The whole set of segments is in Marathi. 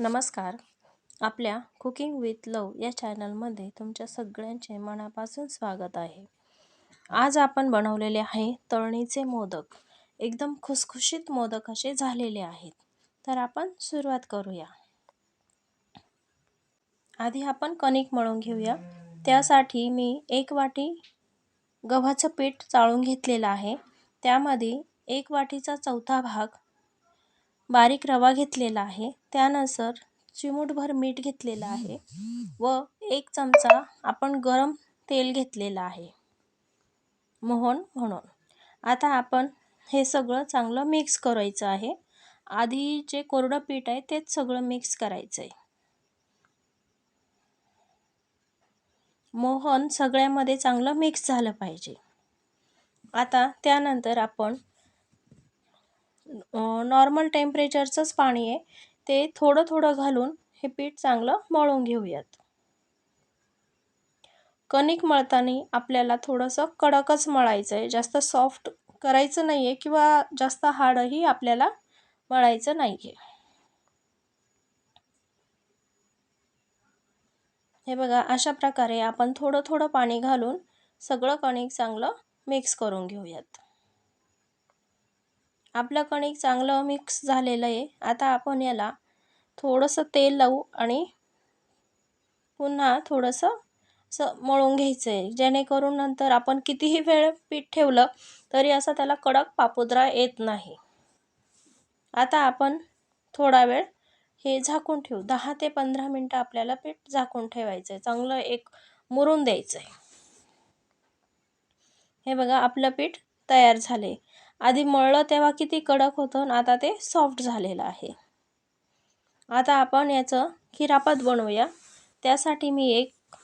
नमस्कार. आपल्या कुकिंग विथ लव या चॅनलमध्ये तुमच्या सगळ्यांचे मनापासून स्वागत आहे. आज आपण बनवलेले आहे तळणीचे मोदक. एकदम खुसखुशीत मोदक असे झालेले आहेत. तर आपण सुरुवात करूया. आधी आपण कणिक मळून घेऊया. त्यासाठी मी एक वाटी गव्हाचं पीठ चाळून घेतलेलं आहे. त्यामध्ये एक वाटीचा चौथा भाग बारीक रवा घेतलेला आहे. त्यानंतर चिमूटभर मीठ घेतलेलं आहे व एक चमचा आपण गरम तेल घेतलेलं आहे. मोहन म्हणून. आता आपण हे सगळं चांगलं मिक्स करायचं आहे. आधी जे कोरडं पीठ आहे तेच सगळं मिक्स करायचं आहे मोहन सगळ्यामध्ये चांगलं मिक्स झालं पाहिजे. आता त्यानंतर आपण नॉर्मल टेम्परेचरचंच पाणी आहे. ते थोडं थोडं घालून हे पीठ चांगलं मळून घेऊयात. कणिक मळताना आपल्याला थोडंसं कडकच मळायचं आहे जास्त सॉफ्ट करायचं नाही आहे किंवा जास्त हार्डही आपल्याला मळायचं नाही आहे हे बघा अशा प्रकारे आपण थोडं थोडं पाणी घालून सगळं कणिक चांगलं मिक्स करून घेऊयात. आपलं कणिक चांगलं मिक्स झालेलं आहे. आता आपण याला थोडंसं तेल लावू आणि पुन्हा थोडंसं असं मळून घ्यायचं आहे जेणेकरून नंतर आपण कितीही वेळ पीठ ठेवलं तरी असं त्याला कडक पापुद्रा येत नाही. आता आपण थोडा वेळ हे झाकून ठेवू. दहा ते पंधरा मिनटं आपल्याला पीठ झाकून ठेवायचं आहे चांगलं एक मुरून द्यायचं आहे हे बघा आपलं पीठ तयार झाले आधी मळलं तेव्हा किती कडक होतं आणि आता ते सॉफ्ट झालेलं आहे. आता आपण याचं खिरापत बनवूया. त्यासाठी मी एक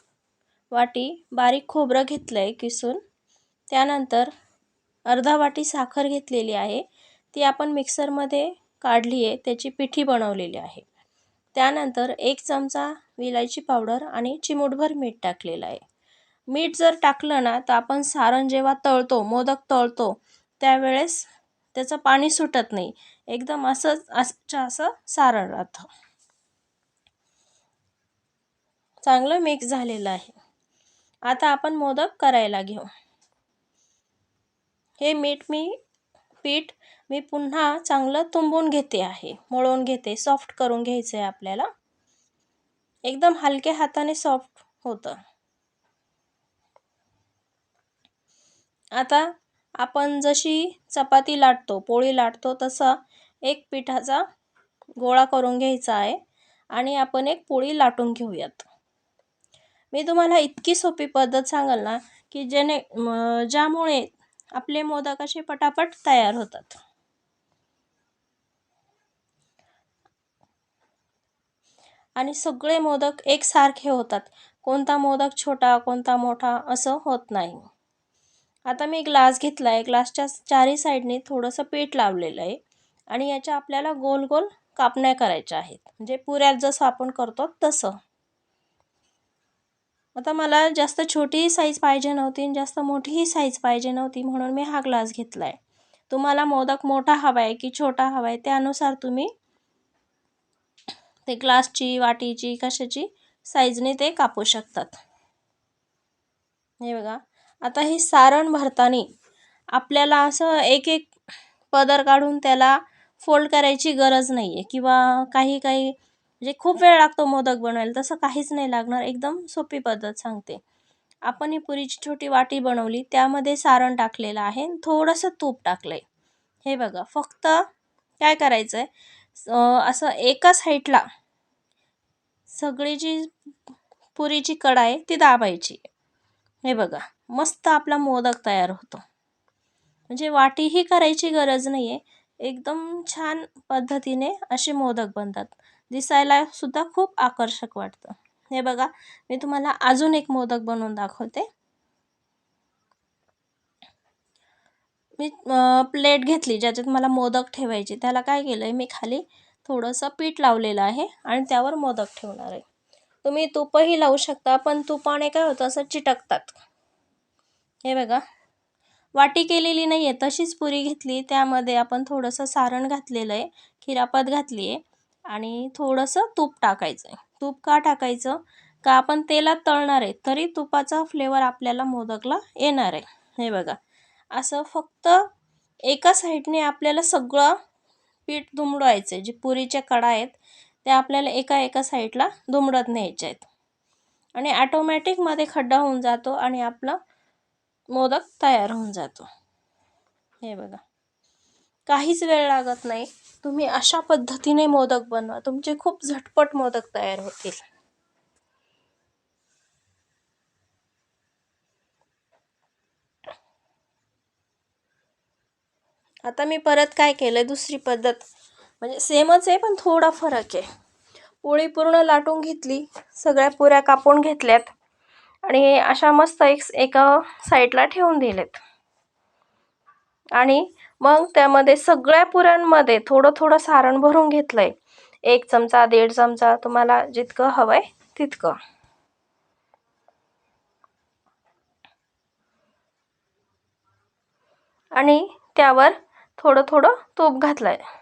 वाटी बारीक खोबरं घेतलं आहे किसून. त्यानंतर अर्धा वाटी साखर घेतलेली आहे. ती आपण मिक्सरमध्ये काढली आहे. त्याची पिठी बनवलेली आहे. त्यानंतर एक चमचा विलायची पावडर आणि चिमूटभर मीठ टाकलेलं आहे. मीठ जर टाकलं ना तर आपण सारण जेव्हा तळतो मोदक तळतो त्यावेळेस त्याचं पाणी सुटत नाही. एकदम असंच असं असं सारण राहतं. चांगलं मिक्स झालेलं आहे. आता आपण मोदक करायला घेऊ. हे मीठ मी पीठ मी पुन्हा चांगलं तुंबून घेते आहे. मळून घेते सॉफ्ट करून घ्यायचं आहे आपल्याला. एकदम हलक्या हाताने सॉफ्ट होतं. आता आपण जशी चपाती लाटतो पोळी लाटतो तसा एक पिठाचा गोळा करून घ्यायचा आहे आणि आपण एक पोळी लाटून घेऊयात. मी तुम्हाला इतकी सोपी पद्धत सांगाल ना की जेणे ज्यामुळे आपले मोदक असे पटापट तयार होतात. आणि सगळे मोदक एकसारखे होतात. कोणता मोदक छोटा कोणता मोठा असं होत नाही. आता मी ग्लास घेतला आहे. ग्लासच्या चारही साईडने थोडंसं पीठ लावलेलं आहे. आणि याच्या आपल्याला गोल गोल कापण्या करायच्या आहेत. म्हणजे पुऱ्यात जसं आपण करतो तसं. आता मला जास्त छोटीही साईज पाहिजे नव्हती आणि जास्त मोठीही साईज पाहिजे नव्हती म्हणून मी हा ग्लास घेतला आहे तुम्हाला मोदक मोठा हवा आहे की छोटा हवा आहे त्यानुसार तुम्ही ते ग्लासची वाटीची कशाची साईजने ते कापू शकतात. हे बघा. आता हे सारण भरताना आपल्याला असं एक एक पदर काढून त्याला फोल्ड करायची गरज नाही आहे किंवा काही काही म्हणजे खूप वेळ लागतो मोदक बनवायला. तसं काहीच नाही लागणार. एकदम सोपी पद्धत सांगते. आपण ही पुरीची छोटी वाटी बनवली. त्यामध्ये सारण टाकलेलं आहे. थोडंसं तूप टाकलं आहे हे बघा. फक्त काय करायचं आहे असं एका साईडला सगळी जी पुरीची कढा आहे ती दाबायची हे बघा. मस्त आपला मोदक तयार होतो. म्हणजे वाटीही करायची गरज नाही आहे एकदम छान पद्धतीने असे मोदक बनतात. दिसायला सुद्धा खूप आकर्षक वाटतं. हे बघा मी तुम्हाला अजून एक मोदक बनवून दाखवते. मी प्लेट घेतली ज्याच्यात मला मोदक ठेवायचे. त्याला काय केलं आहे मी खाली थोडंसं पीठ लावलेलं आहे आणि त्यावर मोदक ठेवणार आहे. तुम्ही तुपही लावू शकता पण तुपाने काय होतं असं चिटकतात. हे बघा. वाटी केलेली नाही आहे तशीच पुरी घेतली. त्यामध्ये आपण थोडंसं सारण घातलेलं आहे खिरापत घातली आहे आणि थोडंसं तूप टाकायचं आहे तूप का टाकायचं? का आपण तेलात तळणार आहे तरी तुपाचा फ्लेवर आपल्याला मोदकला येणार. आहे हे बघा. असं फक्त एका साईडने आपल्याला सगळं पीठ दुमडवायचं आहे जे पुरीच्या कडा आहेत त्या आपल्याला एका एका साईडला दुमडत न्यायच्या आहेत आणि ॲटोमॅटिकमध्ये खड्डा होऊन जातो आणि आपलं मोदक तयार होऊन जातो. हे बघा. काहीच वेळ लागत नाही. तुम्ही अशा पद्धतीने मोदक बनवा. तुमचे खूप झटपट मोदक तयार होतील. आता मी परत काय केलं दुसरी पद्धत. म्हणजे सेमच आहे पण थोडा फरक आहे. पोळी पूर्ण लाटून घेतली. सगळ्या पुऱ्या कापून घेतल्यात. आणि अशा मस्त एक एका साईडला ठेवून दिलेत. आणि मग त्यामध्ये सगळ्या पुऱ्यांमध्ये थोडं थोडं सारण भरून घेतलं आहे एक चमचा दीड चमचा तुम्हाला जितकं हवं आहे तितकं. आणि त्यावर थोडं थोडं तूप घातलं आहे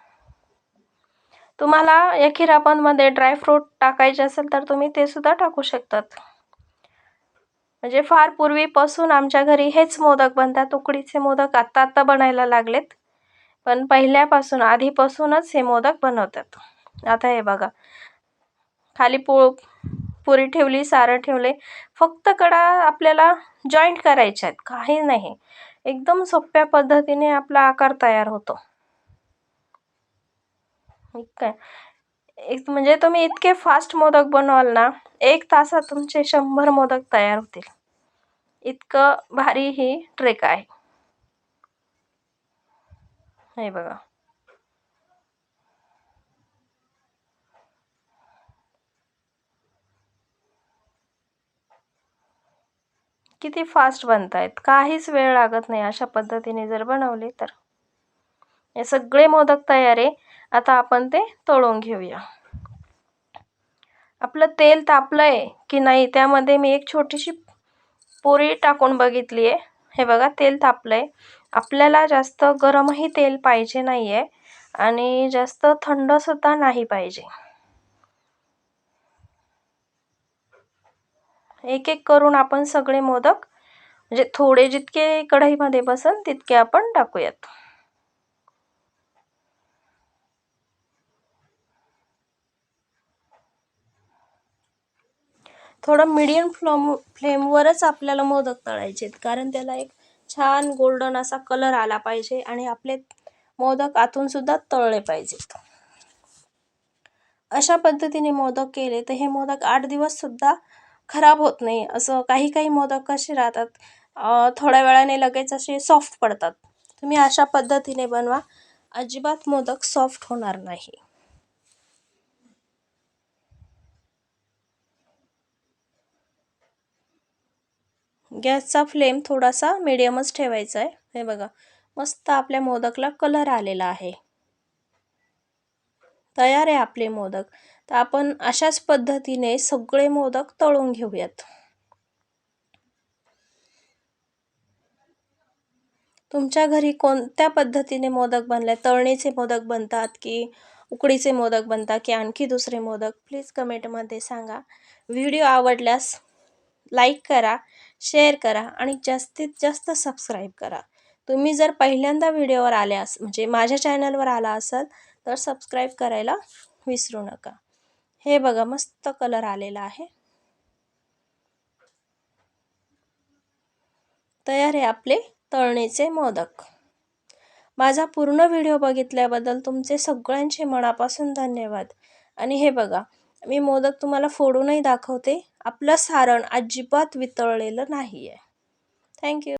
तुम्हाला या खिरापणमध्ये ड्रायफ्रूट टाकायचे असेल तर तुम्ही ते सुद्धा टाकू शकतात. म्हणजे फार पूर्वीपासून आमच्या घरी हेच मोदक बनतात. उकडीचे मोदक आत्ता आत्ता बनायला लागलेत. पण पहिल्यापासून आधीपासूनच हे मोदक बनवतात. आता हे बघा. खाली पो पुरी ठेवली सारं ठेवले. फक्त कडा आपल्याला जॉईंट करायच्या आहेत. काही नाही. एकदम सोप्या पद्धतीने आपला आकार तयार होतो. काय एक म्हणजे तुम्ही इतके फास्ट मोदक बनवाल ना एक तासात तुमचे शंभर मोदक तयार होतील. इतकं भारी ही ट्रेक आहे. हे बघा. किती फास्ट बनतायत. काहीच वेळ लागत नाही अशा पद्धतीने जर बनवले तर. हे सगळे मोदक तयार आहे. आता आपण ते तळून घेऊया. आपलं तेल तापलं आहे की नाही त्यामध्ये मी एक छोटीशी पोरी टाकून बघितली आहे हे बघा तेल तापलं आहे आपल्याला जास्त गरमही तेल पाहिजे नाही आहे आणि जास्त थंडसुद्धा नाही पाहिजे. एक एक करून आपण सगळे मोदक म्हणजे थोडे जितके कढईमध्ये बसन तितके आपण टाकूयात. थोडं मिडियम फ्लॉम फ्लेमवरच आपल्याला मोदक तळायचे आहेत कारण त्याला एक छान गोल्डन असा कलर आला पाहिजे आणि आपले मोदक आतूनसुद्धा तळले पाहिजेत. अशा पद्धतीने मोदक केले तर हे मोदक आठ दिवससुद्धा खराब होत नाही. असं काही काही मोदक कसे राहतात थोड्या वेळाने लगेच असे सॉफ्ट पडतात. तुम्ही अशा पद्धतीने बनवा. अजिबात मोदक सॉफ्ट होणार नाही. गॅसचा फ्लेम थोडासा मिडियमच ठेवायचा आहे. हे बघा मस्त आपल्या मोदकला कलर आलेला आहे. तयार आहे आपले मोदक. तर आपण अशाच पद्धतीने सगळे मोदक तळून घेऊयात. तुमच्या घरी कोणत्या पद्धतीने मोदक बनलाय तळणीचे मोदक बनतात की उकडीचे मोदक बनतात की आणखी दुसरे मोदक? प्लीज कमेंटमध्ये सांगा. व्हिडिओ आवडल्यास लाईक करा. शेअर करा आणि जास्तीत जास्त सबस्क्राईब करा. तुम्ही जर पहिल्यांदा व्हिडिओवर आल्यास म्हणजे माझ्या चॅनलवर आला असाल तर सबस्क्राईब करायला विसरू नका. हे बघा मस्त कलर आलेला आहे. तयार आहे आपले तळणीचे मोदक. माझा पूर्ण व्हिडिओ बघितल्याबद्दल तुमचे सगळ्यांचे मनापासून धन्यवाद. आणि हे बघा मी मोदक तुम्हाला फोडूनही दाखवते. आपलं सारण अजिबात वितळलेलं नाही आहे थँक्यू